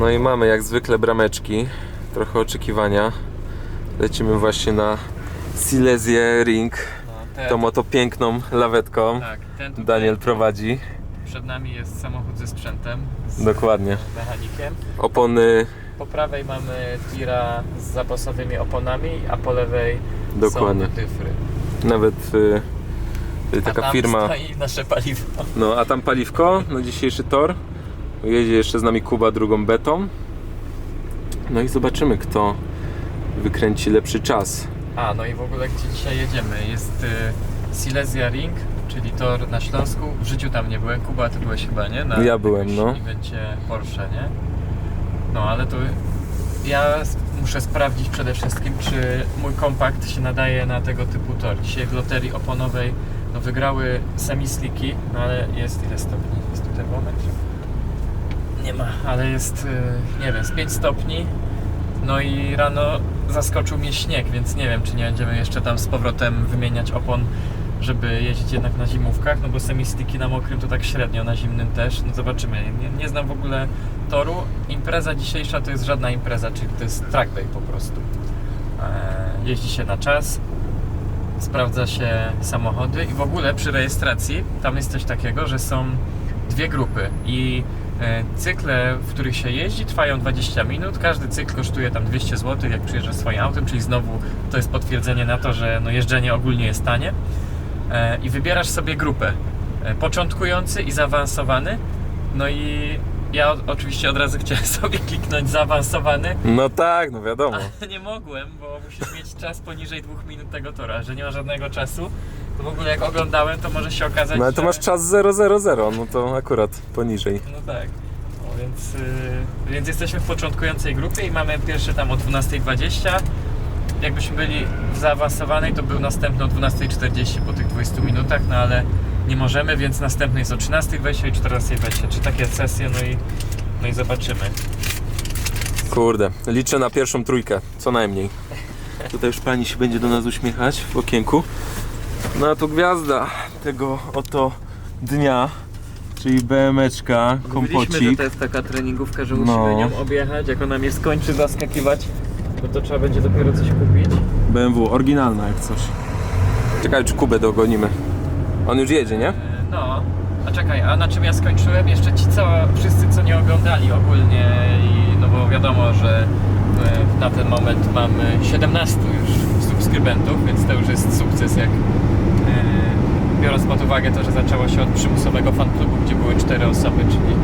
No i mamy jak zwykle brameczki, trochę oczekiwania. Lecimy właśnie na Silesia Ring, No, tą oto piękną lawetką. tak, ten Daniel prowadzi, Przed nami jest samochód ze sprzętem, z dokładnie. mechanikiem. Opony, Po prawej mamy tira z zapasowymi oponami, a po lewej Dokładnie. są dyfry. nawet y, y, A taka tam firma. stoi nasze paliwo. No a tam paliwko na dzisiejszy tor. Jedzie jeszcze z nami Kuba drugą betą. No i zobaczymy kto wykręci lepszy czas. A, no i w ogóle gdzie dzisiaj jedziemy? Jest y, Silesia Ring, czyli tor na Śląsku. W życiu tam nie byłem. Kuba, ty byłeś chyba, nie? Na Ja byłem, no. evencie Porsche, nie? No, ale to ja muszę sprawdzić przede wszystkim, czy mój kompakt się nadaje na tego typu tor. Dzisiaj w loterii oponowej no, wygrały semi-sliki, no ale jest ile stopni? Jest tutaj moment? Nie ma, ale jest, y, nie wiem, z 5 stopni. No i rano zaskoczył mnie śnieg, więc nie wiem, czy nie będziemy jeszcze tam z powrotem wymieniać opon, żeby jeździć jednak na zimówkach, no bo semi-sliki na mokrym to tak średnio, na zimnym też, no zobaczymy. Nie, nie znam w ogóle toru. Impreza dzisiejsza to jest żadna impreza, czyli to jest track day po prostu. Eee, jeździ się na czas, sprawdza się samochody i w ogóle przy rejestracji tam jest coś takiego, że są dwie grupy i e, cykle, w których się jeździ trwają 20 minut, każdy cykl kosztuje tam 200 zł, jak przyjeżdżasz swoim autem, czyli znowu to jest potwierdzenie na to, że no jeżdżenie ogólnie jest tanie. E, i wybierasz sobie grupę. E, początkujący i zaawansowany. No i ja oczywiście od razu chciałem sobie kliknąć zaawansowany, No tak, no wiadomo. ale nie mogłem, bo musisz mieć czas poniżej dwóch minut tego tora, że nie ma żadnego czasu. W ogóle jak oglądałem, to może się okazać, No ale to że... masz czas 000, no to akurat poniżej. No tak. No, więc, yy, więc jesteśmy w początkującej grupie i mamy pierwszy tam o 12.20. Jakbyśmy byli w zaawansowanej, to był następny o 12.40 po tych 20 minutach, no ale nie możemy, więc następny jest o 13.20 i 14.20. Czy takie sesje, no i, no i zobaczymy. Kurde, liczę na pierwszą trójkę, co najmniej. Tutaj już pani się będzie do nas uśmiechać w okienku. No a to gwiazda tego oto dnia, czyli BMeczka, Mówiliśmy, że kompocik. to jest taka treningówka, że No. musimy nią objechać. Jak ona mnie skończy zaskakiwać, no to trzeba będzie dopiero coś kupić. BMW, oryginalna jak coś. Czekaj, czy Kubę dogonimy. On już jedzie, nie? E, No, a czekaj, a na czym ja skończyłem? Jeszcze ci co, wszyscy co nie oglądali ogólnie i no bo wiadomo, że e, na ten moment mamy 17 już subskrybentów, więc to już jest sukces jak e, biorąc pod uwagę to, że zaczęło się od przymusowego fanklubu, gdzie były cztery osoby, czyli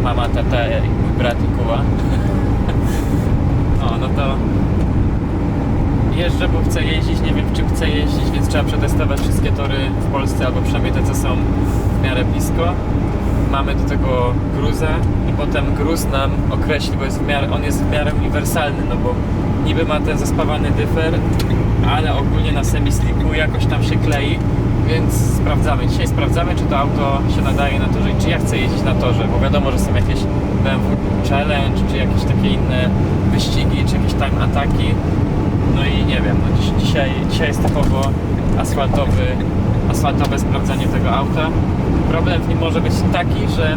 e, mama, tata i mój brat i Kuba. No, no to jeżdżę, bo chcę jeździć, nie wiem w czym chcę jeździć, więc trzeba przetestować wszystkie tory w Polsce, albo przynajmniej te, co są w miarę blisko. Mamy do tego gruza i potem gruz nam określi, bo jest w miarę, on jest w miarę uniwersalny, no bo niby ma ten zespawany dyfer, ale ogólnie na semi-slicku jakoś tam się klei, więc sprawdzamy. Dzisiaj sprawdzamy, czy to auto się nadaje na torze i czy ja chcę jeździć na torze, bo wiadomo, że są jakieś BMW Challenge, czy jakieś takie inne wyścigi, czy jakieś time ataki. No i nie wiem, no dziś, dzisiaj, dzisiaj jest typowo asfaltowy, asfaltowe sprawdzanie tego auta. Problem w nim może być taki, że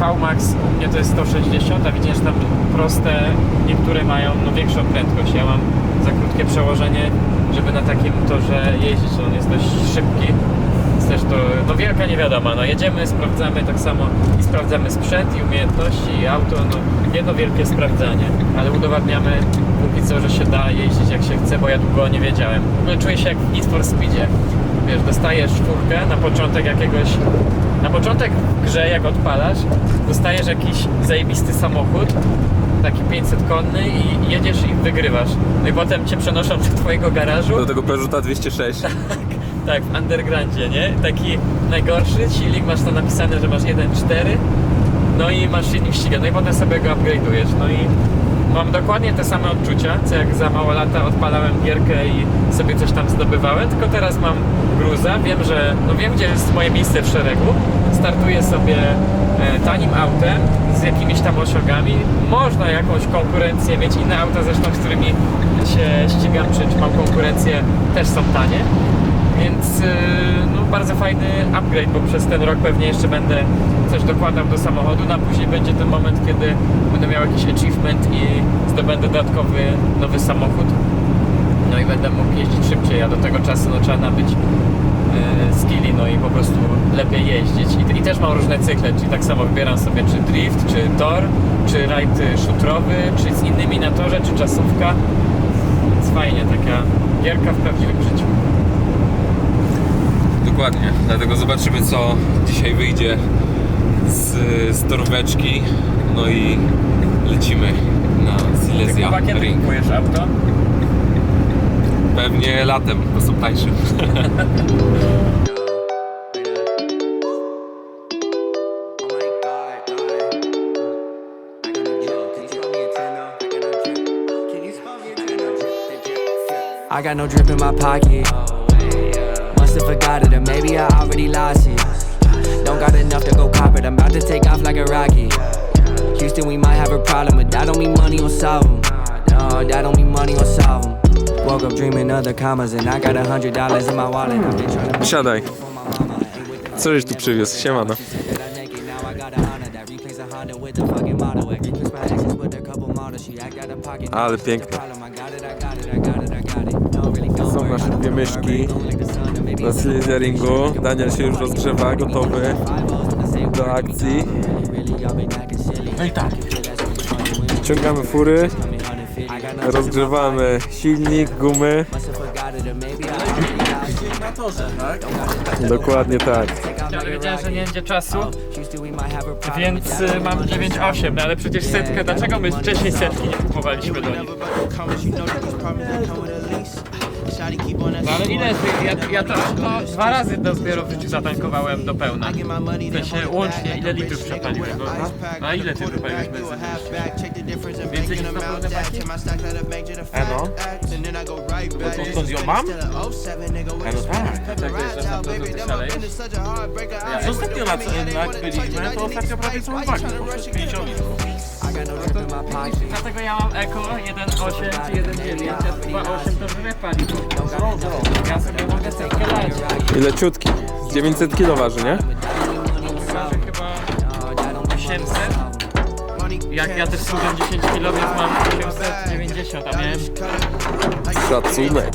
VMAX u mnie to jest 160, a widzisz, że tam proste niektóre mają no, większą prędkość. Ja mam za krótkie przełożenie, żeby na takim torze jeździć. On jest dość szybki. Jest też to no, wielka niewiadoma. No, jedziemy, sprawdzamy tak samo i sprawdzamy sprzęt i umiejętności i auto. No, jedno wielkie sprawdzanie, ale udowadniamy póki co, że się da jeździć jak się chce, bo ja długo nie wiedziałem. W ogóle czuję się jak w Need for Speedzie. Wiesz, dostajesz czwórkę na początek jakiegoś... Na początek w grze, jak odpalasz, dostajesz jakiś zajebisty samochód, taki 500 konny i jedziesz i wygrywasz. No i potem cię przenoszą do twojego garażu. Do tego Peugeota 206. Tak, w undergroundzie, nie? Taki najgorszy silnik, masz tam napisane, że masz 1.4 no i masz silnik ściga, no i potem sobie go upgrade'ujesz, no i mam dokładnie te same odczucia, co jak za mało lata odpalałem gierkę i sobie coś tam zdobywałem, tylko teraz mam gruza, wiem, że, no wiem, gdzie jest moje miejsce w szeregu, startuję sobie e, tanim autem z jakimiś tam osiągami, można jakąś konkurencję mieć, inne auta zresztą, z którymi się ścigam, czy, czy mam konkurencję, też są tanie, Więc yy, no, bardzo fajny upgrade, bo przez ten rok pewnie jeszcze będę coś dokładał do samochodu, no a później będzie ten moment, kiedy będę miał jakiś achievement i zdobędę dodatkowy nowy samochód. No i będę mógł jeździć szybciej, a do tego czasu no, trzeba nabyć yy, skilli, no i po prostu lepiej jeździć. I, I też mam różne cykle, czyli tak samo wybieram sobie czy drift, czy tor, czy rajd y, szutrowy, czy z innymi na torze, czy czasówka. Więc fajnie, taka gierka w prawdziwym życiu. Dokładnie, dlatego zobaczymy co dzisiaj wyjdzie z, z torweczki. No i lecimy na Silesia Chyba kiedy Ring. kupujesz auto? Pewnie latem, bo są tańsze. I got no drip in my pocket. Must have forgot it, or maybe I already lost it. Don't got enough to go cop it. I'm about to take off like a rocket. Houston, we might have a problem, but that don't mean money will solve 'em. No, that don't mean money will solve 'em. Woke up dreaming of the commas, and I got a hundred dollars in my wallet. I've been trying to Siadaj. for my mama. Ain't with the Co żeś tu przywiózł? Siemano. She said that I naked, now I got a Honda that replace a Honda with the fucking model. X. Replace my exes with a couple models. She act out of pocket. now Ale it's just a piękne. Są nasze dwie myszki na Silesia Ringu. Daniel się już rozgrzewa, gotowy do akcji. No i tak. Ciągamy fury, rozgrzewamy silnik, gumy. Dokładnie tak. Ale wiedziałem, że nie będzie czasu, więc y, mam 9,8, no ale przecież setkę, dlaczego my wcześniej setki nie kupowaliśmy do nich? No ale ile, ty- ja, ja to, to dwa razy dopiero w życiu zatankowałem do pełna. W sensie łącznie, ile litrów przepaliłem, bo, a ile ty wypaliłeś benzyny? Więcej niż na pełnym tanki? Eno? No to skąd ją mam? Eno tak. Tak, wiesz, że na to, że ty szalejesz? Co ostatnio na co jak byliśmy, to ostatnio prawie całą wagę, poszło 50 litrów. Dlatego ja mam Eko 1.8 czy 1.9, a 2.8 to żre paliwo. Ja sobie mogę setkę lać. I leciutki. Z 900 kg waży, nie? Waży chyba 800. Jak ja też słucham 10 kg, więc mam 890, a miałem Szacunek.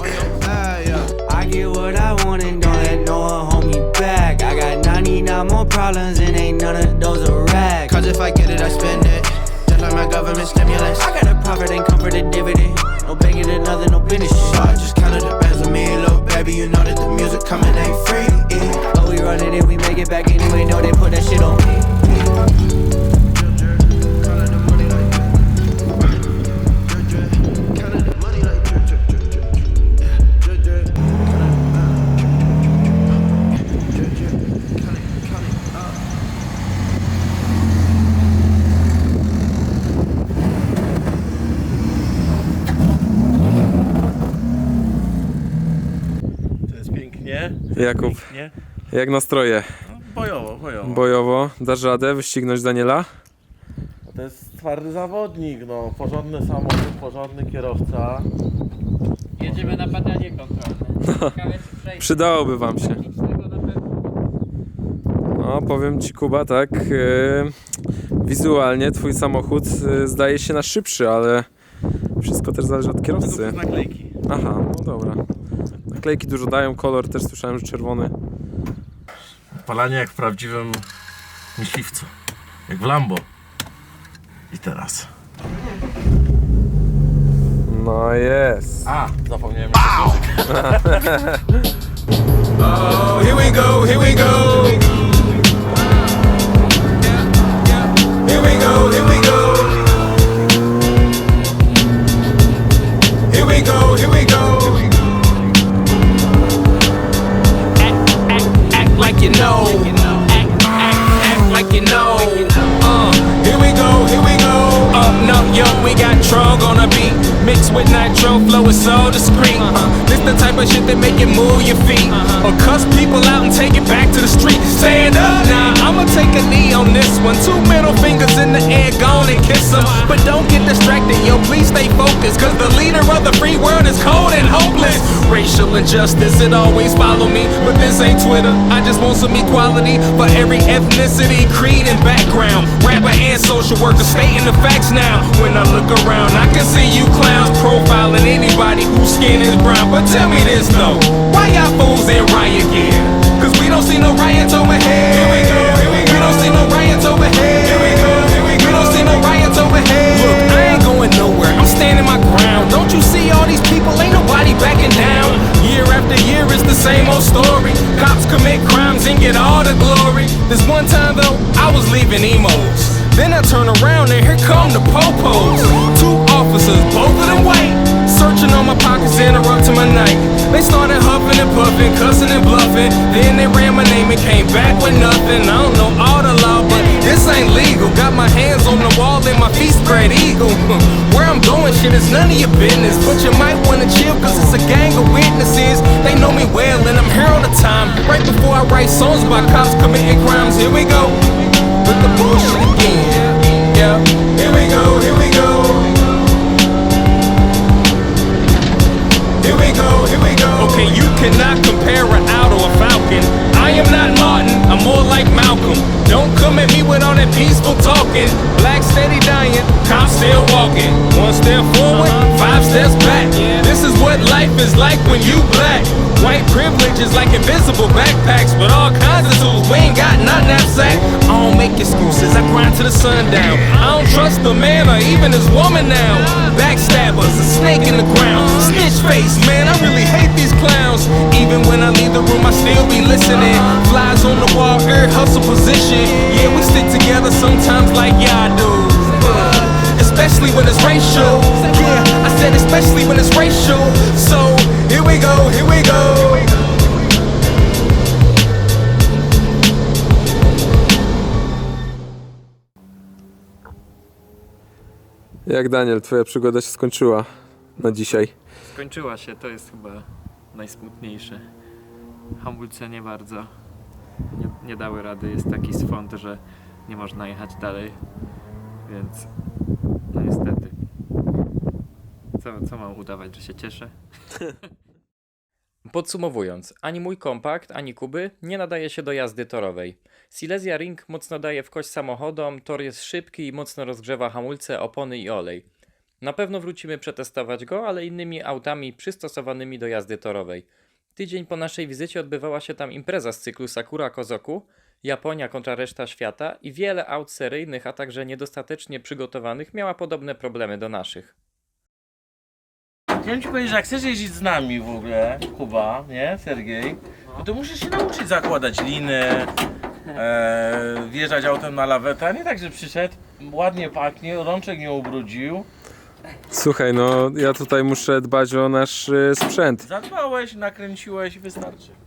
I get what I want and don't let no one hold me back. I got 99 more problems and ain't none of those a rag. Cause if I get it, I spend it. Like my government stimulus. I got a profit and comfort a dividend. No begging nothing, no business So. I just kinda depends on me, little baby. You know that the music coming ain't free. But oh, we run it and we make it back anyway. No, they put that shit on me. Jakub, Pięknie. jak nastroje? No, bojowo, bojowo. Bojowo. Dasz radę wyścignąć Daniela? To jest twardy zawodnik, no. Porządny samochód, porządny kierowca. Jedziemy na badanie kontrolne. Ciekawe, czy przejdzie. Przydałoby wam się. Technicznego na pewno. No, powiem ci Kuba, tak, e, wizualnie twój samochód e, zdaje się na szybszy, ale wszystko też zależy od kierowcy. naklejki. Aha, no dobra. Naklejki dużo dają, kolor też słyszałem, że czerwony. Palanie jak w prawdziwym myśliwcu. Jak w Lambo. I teraz. No jest. A, zapomniałem. Here we go, here we go. Here we go, here we go. Move your feet. Or cuss people out and take fingers in the air, gone and kiss them. But don't get distracted, yo, please stay focused. Cause the leader of the free world is cold and hopeless. Racial injustice, it always follow me. But this ain't Twitter, I just want some equality for every ethnicity, creed, and background. Rapper and social worker stating the facts now. When I look around, I can see you clowns profiling anybody whose skin is brown. But tell me this though, why y'all fools in riot gear? Commit crimes and get all the glory. This one time though, I was leaving emos. Then I turn around and here come the popos. Two officers, both of them white. Searching on my pockets, interrupting my night. They started huffing and puffing, cussing and bluffing. Then they ran my name and came back with nothing. I don't know all the ain't legal. Got my hands on the wall and my feet spread eagle. Where I'm going, shit is none of your business. But you might wanna chill, cause it's a gang of witnesses. They know me well, and I'm here all the time. Right before I write songs about cops committing crimes, here we go. With the bullshit again. Yeah, here we go, here we go. Here we go, here we go. Okay, you cannot compare an owl or a falcon. I am not I'm more like Malcolm. Don't come at me with all that peaceful talking. Black steady dying, cops still walking. One step forward, uh-huh. five steps back. This is what life is like when you black. White privilege is like invisible backpacks with all kinds of tools. We ain't got not knapsack. Don't I grind to the sundown. I don't trust the man or even his woman now. Backstabbers, a snake in the ground. Snitch face, man, I really hate these clowns. Even when I leave the room, I still be listening. Flies on the wall, ear hustle position. Yeah, we stick together sometimes like y'all do. Especially when it's racial. Yeah, I said especially when it's racial. So here we go, here we go. Jak Daniel, twoja przygoda się skończyła na dzisiaj? Skończyła się, to jest chyba najsmutniejsze. Hamulce nie bardzo nie, nie dały rady. Jest taki swąd, że nie można jechać dalej. Więc no niestety. Co, co mam udawać, że się cieszę? Podsumowując, ani mój kompakt, ani Kuby nie nadaje się do jazdy torowej. Silesia Ring mocno daje w kość samochodom, tor jest szybki i mocno rozgrzewa hamulce, opony i olej. Na pewno wrócimy przetestować go, ale innymi autami przystosowanymi do jazdy torowej. Tydzień po naszej wizycie odbywała się tam impreza z cyklu Sakura Kozoku, Japonia kontra reszta świata i wiele aut seryjnych, a także niedostatecznie przygotowanych miała podobne problemy do naszych. Chciałem ci powiedzieć, że jak chcesz jeździć z nami w ogóle, Kuba, nie, Sergiej, no to musisz się nauczyć zakładać liny, e, wjeżdżać autem na lawetę, a nie tak, że przyszedł, ładnie pachnie, rączek nie ubrudził. Słuchaj, no ja tutaj muszę dbać o nasz y, sprzęt. Zadbałeś, nakręciłeś, wystarczy.